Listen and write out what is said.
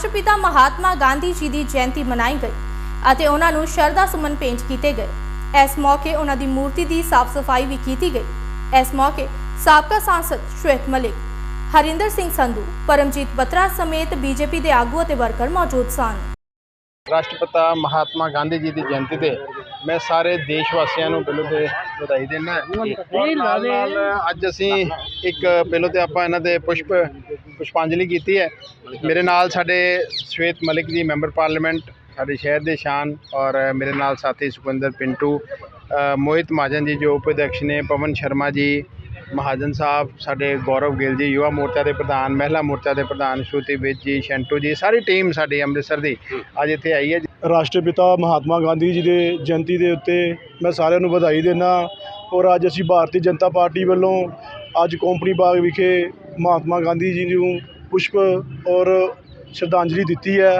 ਰਾਸ਼ਟਰਪਿਤਾ ਮਹਾਤਮਾ ਗਾਂਧੀ ਜੀ ਦੀ ਜਯੰਤੀ ਮਨਾਈ ਗਈ ਅਤੇ ਉਹਨਾਂ ਨੂੰ ਸ਼ਰਧਾ ਸੁਮਨ ਭੇਂਟ ਕੀਤੇ ਗਏ। ਇਸ ਮੌਕੇ ਉਹਨਾਂ ਦੀ ਮੂਰਤੀ ਦੀ ਸਾਫ਼ ਸਫ਼ਾਈ ਵੀ ਕੀਤੀ ਗਈ। ਇਸ ਮੌਕੇ ਸਾਬਕਾ ਸਾਂਸਦ ਸ਼ਵੇਤ ਮਲਿਕ, ਹਰਿੰਦਰ ਸਿੰਘ ਸੰਧੂ, ਪਰਮਜੀਤ ਬਤਰਾ ਸਮੇਤ ਬੀਜੇਪੀ ਦੇ ਆਗੂ ਅਤੇ ਵਰਕਰ ਮੌਜੂਦ ਸਨ। ਰਾਸ਼ਟਰਪਿਤਾ ਮਹਾਤਮਾ ਗਾਂਧੀ ਜੀ ਦੀ ਜਯੰਤੀ ਤੇ ਮੈਂ ਸਾਰੇ ਦੇਸ਼ ਵਾਸੀਆਂ ਨੂੰ ਪਹਿਲਾਂ ਤੇ ਵਧਾਈ ਦਿੰਦਾ ਨਾਲ ਨਾਲ ਅੱਜ ਅਸੀਂ ਇੱਕ ਪਹਿਲਾਂ ਤੇ ਆਪਾਂ ਇਹਨਾਂ ਦੇ ਪੁਸ਼ਪ ਪੁਸ਼ਪਾਂਜਲੀ ਕੀਤੀ ਹੈ। ਮੇਰੇ ਨਾਲ ਸਾਡੇ ਸ਼ਵੇਤ ਮਲਿਕ ਜੀ ਮੈਂਬਰ ਪਾਰਲੀਮੈਂਟ ਸਾਡੇ ਸ਼ਹਿਰ ਦੇ ਸ਼ਾਨ ਔਰ ਮੇਰੇ ਨਾਲ ਸਾਥੀ ਸੁਖਵਿੰਦਰ ਪਿੰਟੂ ਮੋਹਿਤ ਮਹਾਜਨ ਜੀ ਜੋ ਉਪ ਅਧਿਕਸ਼ ਨੇ ਪਵਨ ਸ਼ਰਮਾ ਜੀ ਮਹਾਜਨ ਸਾਹਿਬ ਸਾਡੇ ਗੌਰਵ ਗਿੱਲ ਜੀ ਯੁਵਾ ਮੋਰਚਾ ਦੇ ਪ੍ਰਧਾਨ ਮਹਿਲਾ ਮੋਰਚਾ ਦੇ ਪ੍ਰਧਾਨ ਸ਼ਰੂਤੀ ਵਿਜ ਜੀ ਸ਼ੰਟੂ ਜੀ ਸਾਰੀ ਟੀਮ ਸਾਡੀ ਅੰਮ੍ਰਿਤਸਰ ਦੀ ਅੱਜ ਇੱਥੇ ਆਈ ਹੈ ਰਾਸ਼ਟਰਪਿਤਾ ਮਹਾਤਮਾ ਗਾਂਧੀ ਜੀ ਦੇ ਜਯੰਤੀ ਦੇ ਉੱਤੇ ਮੈਂ ਸਾਰਿਆਂ ਨੂੰ ਵਧਾਈ ਦਿੰਦਾ ਔਰ ਅੱਜ ਅਸੀਂ ਭਾਰਤੀ ਜਨਤਾ ਪਾਰਟੀ ਵੱਲੋਂ ਅੱਜ ਕੋਂਪਨੀ ਬਾਗ ਵਿਖੇ ਮਹਾਤਮਾ ਗਾਂਧੀ ਜੀ ਨੂੰ ਪੁਸ਼ਪ ਔਰ ਸ਼ਰਧਾਂਜਲੀ ਦਿੱਤੀ ਹੈ।